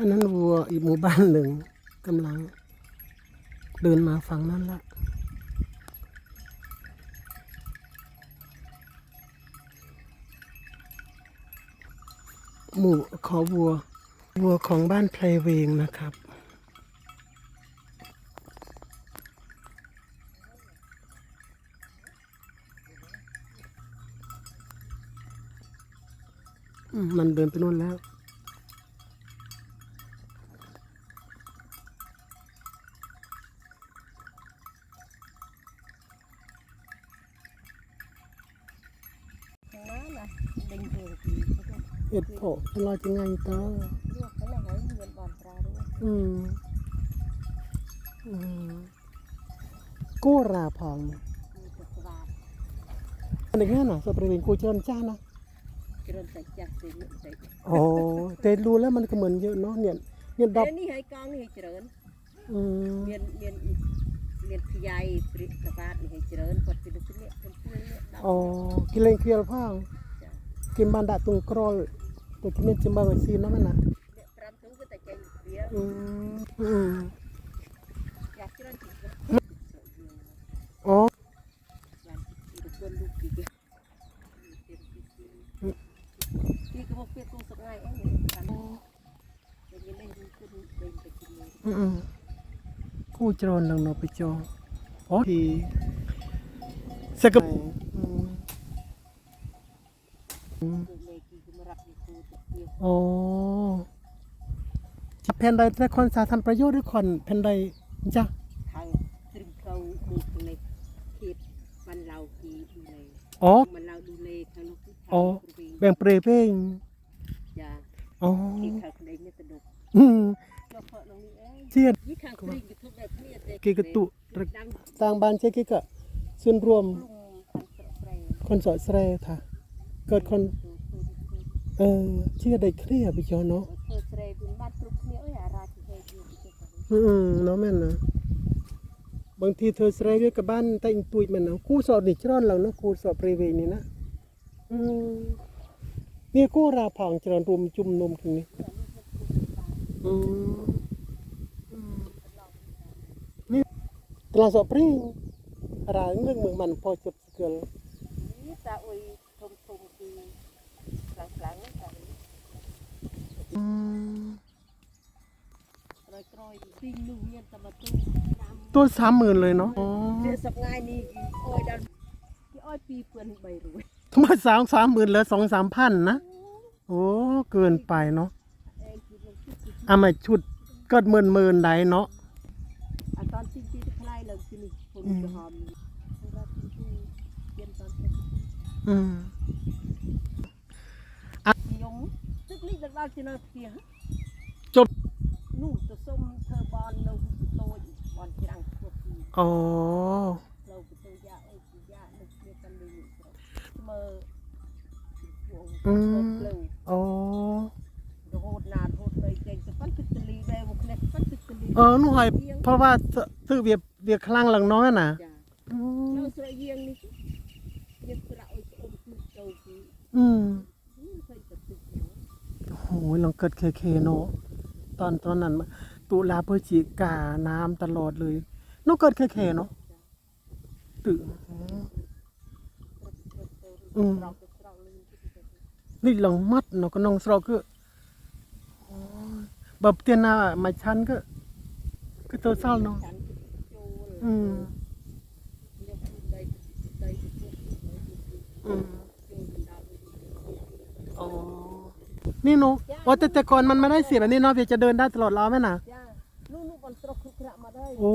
อันนั้นวัวอีกหมู่บ้านหนึ่งกำลัง เดินมาฝั่งนั้นละหมู่ขอวัว วัวของบ้านไพรเวงนะครับมมันเดินไปนู่นแล้ว ล่ลอยจะไงต่อ លក់ទៅណាហើយមានបានប្រើរួច อืม อืมกู้ราพอง គឺទៅស្វាត อันนี้น่ะสปริงกูเจริญจ้านะ គ្រាន់តែចាស់ទៅនេះទៅ โอ้แต่รู้แล้วมันก็เหมือนเยอะเนาะเนี่ยเนี่ยดอก នេះហើយកងនេះឲ្យច្រើន อืม មានមានមានខ្យាយព្រិកស្វាតនេះឲ្យច្រើនគាត់ពីលោកនេះខ្ញុំព្រៀងនេះដល់ อ๋อกิเลงเคียลพ่องกินบันดา ตัวที่เม็จิมบังไอซีนั่นมันนะอืมอืมอ๋อคู่จรนลังนไปจองอ๋อที่สกับ โอ้จะแผ่นใดแต่คนสาธารประโยชน์ด้วยคนแผ่นใดจ้ะเขาถึงเขาบุกเลเขตวันเรากีดูเลยอ๋อ มันเราดูเลทางาลูกที่อ๋อ แบ่งเปรย์เพ่งจ้ะอ๋อเขตเขาเลยไม่สะดวกอืมเจียดเกกตุต่างบ้านเจ๊กกะส่วนรวมคนสอดแสรค่ะ เกิดคน เออเชื่อได้เครียดไปจอเนาะ ធ្វើស្រែវាបានគ្រប់គ្នាអើយអារាជហេតុវាទៅទៅ อืมเนาะแม่นนะบางทีเธอแสรด้วยกับบ้านแต่งตุยมันเนาะกูสอบนี่จร้อนหลังเนาะกูสอบบริเวณนี้นะอืมนี่กูราผางจรอนรวมจุ่มนมตรงนี้อืมอืมนี่ตลาดสอบปริงรายเรื่องเมืองมันพอจบเกิน នេះតាអុយធំធំគឺ ខ្លាំងខ្លាំងហ្នឹងតា อืม ក្រោយក្រោយទីនោះមានតែមកទូតាម ตัวสามหมื่นเลยเนาะอ๋อ វាសប្ងាយនេះគេអុយដល់គេអុយ2300រួយ ทำไมสามสามหมื่นเหลือสองสามพันนะ โอ้ เกินไปเนาะ អេគឺមកជិះជិះ อ่ะไม่ชุดเกิดหมื่นหมื่นใดเนาะ អាតនទីទីថ្លៃឡើងទីនេះពុនក្រហមសម្រាប់ទីទីមានតនទី อืม ដល់ជានៅផ្ទះ จบ នោះទៅសុំធ្វើបននៅតូចបនច្រាំងខ្ពស់ពី อ๋อ ផ្លូវទៅយ៉ាអីពីយ៉ានៅគ្នាកាន់លុយនេះស្រុកមើលពួក อืม ផ្លូវ อ๋อ រហូតណារហូតទៅចេញទៅប៉ាន់ទឹកទលីដែរមកនេះប៉ាន់ទឹកទលី เออหนูหอยเพราะว่าซื้อเวียบเวียบคลั่งหลังน้อยน่ะ ចា อืม នៅស្រែយាងនេះយើងប្រាក់អុយស្អុំគឺទៅគឺ อืม ឃើញតែទឹកហ្នឹង โ อ้ยลองเกิดเคเคเนาะตอนตอนนั้นตุลาพฤศจิกาน้ำตลอดเลยนกเกิดเคเคเนาะตื่นอืมนี่ลองมัดเนาะก็น้องสรอก็บบเตียนหน้ามาชั้นก็ ก็ตัวเศร้าเนาะอืมอืม นี่นูโอ้แต่แต่ก่อนมันไม่ได้เสียแบบนี้เนอะเวียจะเดินได้ตลอดล้อไหมนะลูกลูกมันตรกคุกมาได้โอ้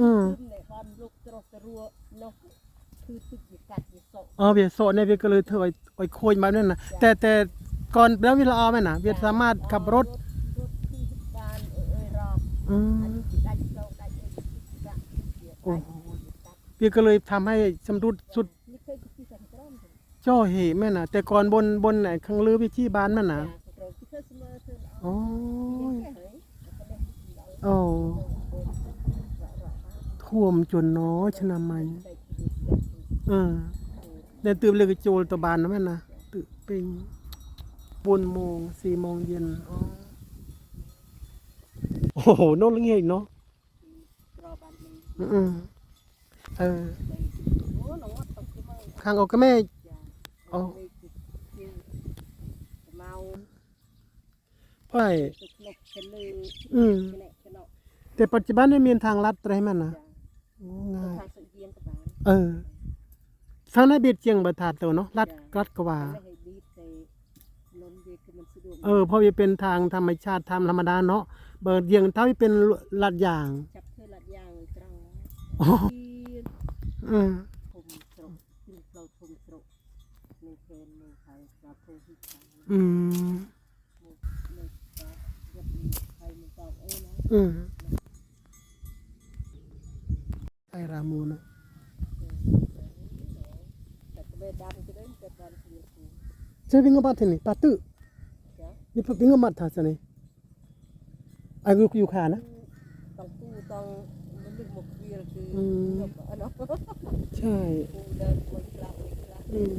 อืมเอ๋อเบียโซเนี่ยเบียก็เลยเธอไอยโคยมาเนี่ยนะแต่แต่ก่อนแล้วเวียละออไหมนะเบียสามารถขับรถอืมเบียก็เลยทำให้สำรุดสุด จ้าเหีแม่น่ะ แต่ก่อนบนบนไหนข้างลือวิธีบ้านแม่น่ะโอ้ยโอ้ท่วมจนน้อชนะมันเออแต่ตื่นเลยก็โจลตบานนะแม่น่ะตื่นเป็นปูนโมงสี่โมงเย็นโอ้โหนอนเงี้ยเนาะอือเออข้างออกก็แม่ โอ้ไปอืมแต่ปัจจุบันนี่มีทางลัดอะไรมันนะง่ายเออทางในเบียดเจียงบัตราตัวเนาะลัดลัดกว่าเออเพราะจะเป็นทางธรรมชาติธรรมธรรมดาเนาะเบิดเยียงเท่าที่เป็นลัดอย่างเลยงอืม อืมอืมไอรามูนะจะาบิงกับปัทนี่ปัตุยี่ปบิงกับมัดท่าสนี่ไอ้ลูกยูคานะต้องตู้ต้องมันดึงหมกเวียคืออันะใช่อืม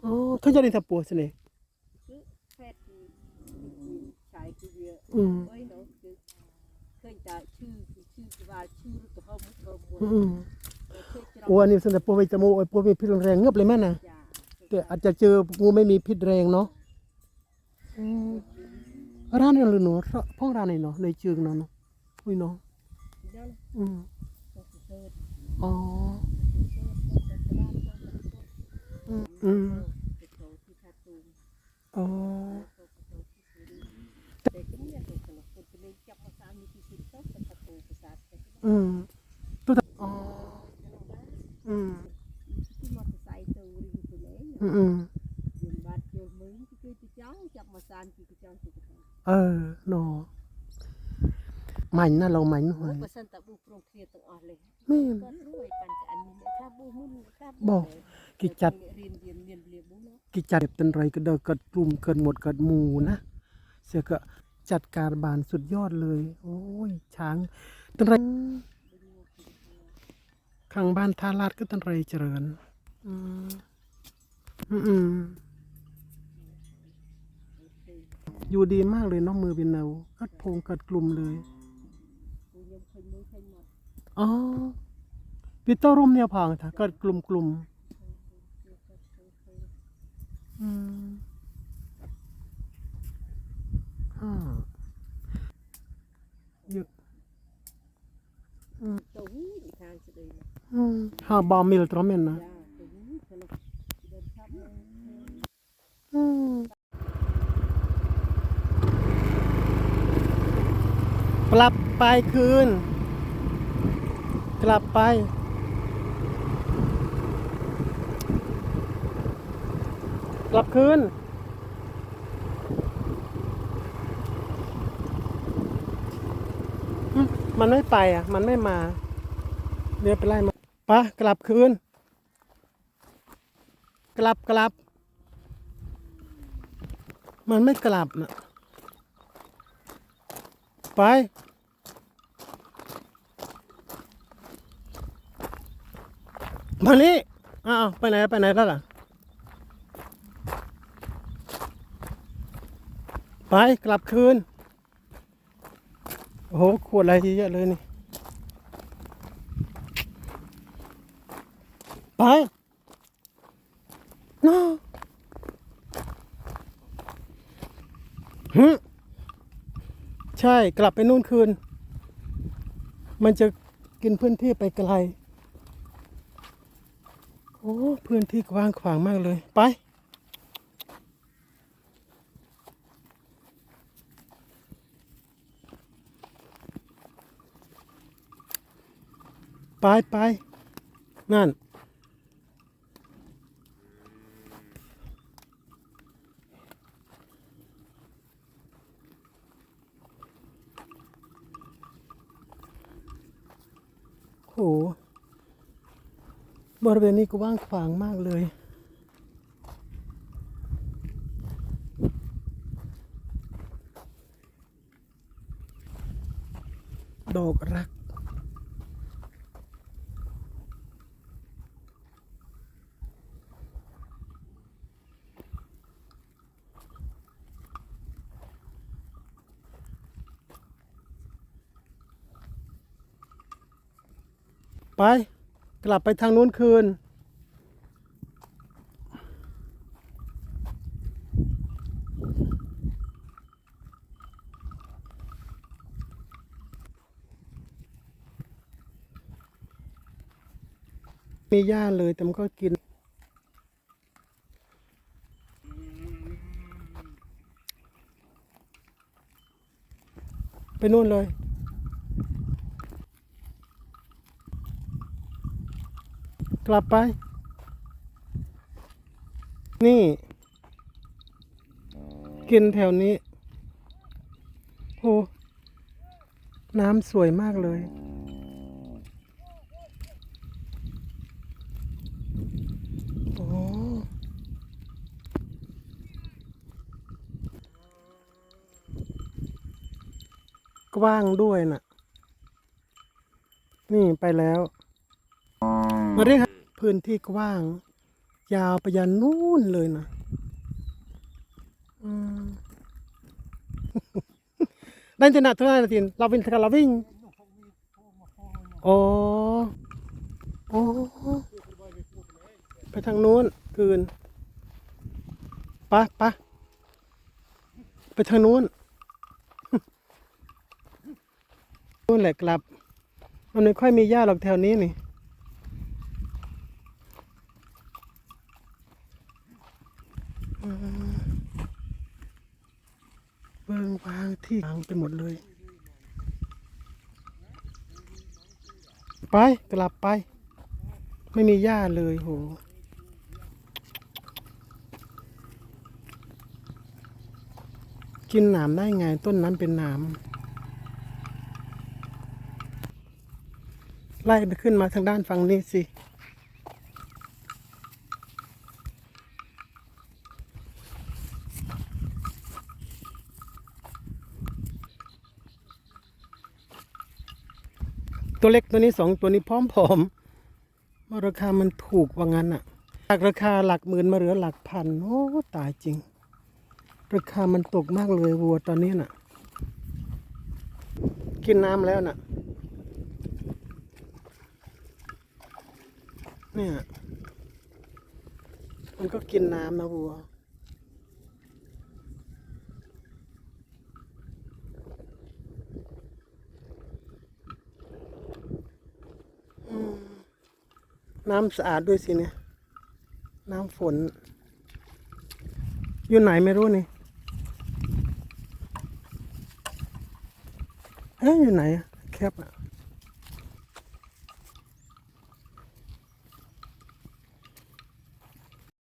ที่ละคล้อยบุกออกที่เมาที่ออกอ๋อเขาจะได้ทับปัวสิเนี่ยคือแฟดที่ชายคือเยอะอืมเอ้ยเนาะคือเคยจะชื่อชื่อว่าชื่อตัวเขามุกเฮิมมุกอืมเคยจรำโอ้อันนี้สำหรับปัวไปจมูกไอ้ปัวมีพิษแรงเงือบเลยแม่น่ะจ้าแต่อาจจะเจองูไม่มีพิษแรงเนาะอืมร้านนี้หรือหนูพ่องร้านไหนเนาะในเชิงเนาะเนาะอุ้ยเนาะเดี๋ยวอืมต้องเสิร์ชอ๋ อืมอืมไปโตที่คาตูมอ๋อแต่ก็เนี่ยตัวคนละคนจะเลยจับมาสามมีที่สิบต้องเป็นประตูประสาทแต่อืมตัวตาอ๋ออืมที่มอเตอร์ไซค์ตัวริมตัวเล็กอืมอืมยืนบาดเจ็บมือที่คือจะจ้องจับมาสามที่ก็จ้องที่ก็จ้องเออเนาะหมันน่ะเราหมันหน่โอ้อยเปอร์เซ็นต์ตะบูโปรเคลียร์ตั้งออกเลยแม่นก็รวยปันจะอันนี้ค่าบูมุ่นค่าบอกกิจจัด บุ้งเนาะกิจจัดเป็นไรก็เดิกัดกลุ่มเกิดหมดเกิดหมู่นะ เสียก็จัดการบานสุดยอดเลย โอ้ย ช้างตันไรข้างบ้านทาลาดก็ตันไรเจริญ อืมอืมอืมอยู่ดีมากเลยน้องมือเป็นเนากัดพงกัดกลุ่มเลยอ๋อปีเตอร์ร่มเนี่ยพางถ้ากัดกลุ่มกลุ่ม อืมอ่าเยอะตัวหูอีกทางจะเลยนะอืมหาบอมมิลตรอมเมนนะจ้าตัวหูคนละเดินทับเลยอืมกลับไปคืน กลับไป กลับคืนมมันไม่ไปอะ มันไม่มา เดี๋ยวไปไล่มาปะกลับคืน กลับกลับ มันไม่กลับนะไป มานี่อ้าวไปไหน ไปไหนแล้วล่ะ ไปกลับคืน โอ้โห ขวดอะไรเยอะเลยนี่ ไปน้าฮึใช่กลับไปนู่นคืน มันจะกินพื้นที่ไปไกล โอ้ พื้นที่กว้างขวางมากเลย ไป ไปไปนั่น โห บริเวณนี้ก็ว่างขวางมากเลยดอกรัก ไป กลับไปทางนู้นคืน มีหญ้าเลยแต่มันก็กิน ไปนู่นเลย กลับไป นี่ กินแถวนี้โหน้ำสวยมากเลย โอ้กว้างด้วยน่ะ นี่ไปแล้ว มาเรียก พื้นที่กว้าง ยาวไปยันนู่นเลยนะได้จะหนักเท่าไหร่ละทีนเราวิ่งเราวิ่งโอ้โอ้ไปทางนู้นคืนปะปะไปทางนู้นนู่นแหละกลับ มันไม่ค่อยมีหญ้าหรอกแถวนี้นี่ เบิงบางที่บางไปหมดเลย ไปกลับไป ไม่มีหญ้าเลยโหกินหนามได้ไงต้นนั้นเป็นหนามไล่ไปขึ้นมาทางด้านฝั่งนี้สิ ตัวเล็กตัวนี้สองตัวนี้พร้อมผอมๆราคามันถูกว่างั้นอะจากราคาหลักหมื่นมาเหลือหลักพันโอ้ตายจริง ราคามันตกมากเลยวัวตอนนี้น่ะ กินน้ำแล้วน่ะ เนี่ย มันก็กินน้ำนะวัว น้ำสะอาดด้วยสิเนี่ย น้ำฝน อยู่ไหนไม่รู้นี่เฮ้ยอยู่ไหนอะแคบอะ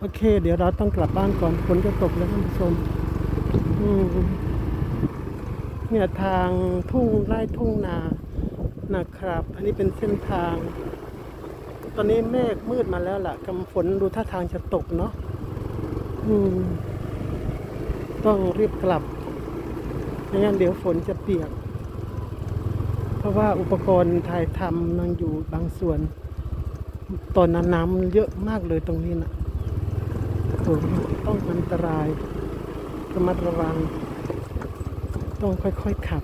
โอเค เดี๋ยวเราต้องกลับบ้านก่อนฝนจะตกแล้วท่านผู้ชมเนี่ยทางทุ่งไร่ทุ่งนานะครับ อันนี้เป็นเส้นทาง ตอนนี้เมฆมืดมาแล้วล่ะกำฝนดูท่าทางจะตกเนาะอืมต้องรีบกลับไม่งั้นเดี๋ยวฝนจะเปียก เพราะว่าอุปกรณ์ถ่ายทำนังอยู่บางส่วน ตอนนั้นน้ำเยอะมากเลยตรงนี้นะต้องอันตรายระมัดระวัง ต้องค่อยๆขับ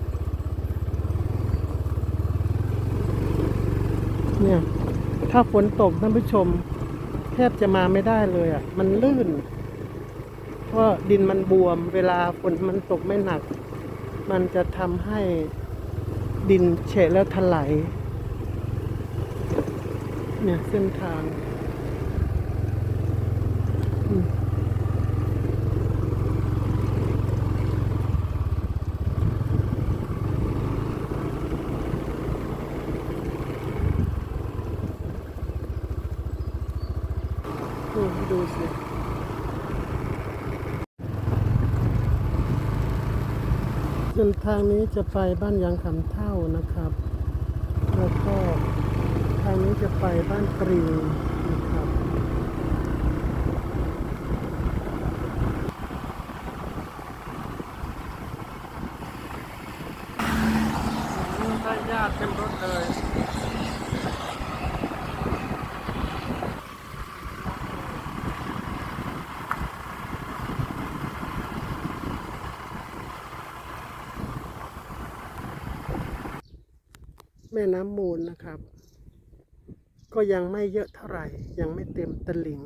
เนี่ย ถ้าฝนตกท่านผู้ชม แทบจะมาไม่ได้เลยอะ มันลื่น เพราะดินมันบวม เวลาฝนมันตกไม่หนัก มันจะทำให้ดินเฉะแล้วถลายเนี่ยเส้นทางอืมอืมดูสิ เส้นทางนี้จะไปบ้านยางคำเท่านะครับ แล้วก็ทางนี้จะไปบ้านปรีนะครับ ได้ญาติเต็มรถเลย ม่น้ำมูลนะครับ ก็ยังไม่เยอะเท่าไหร่ ยังไม่เต็มตลิ่ง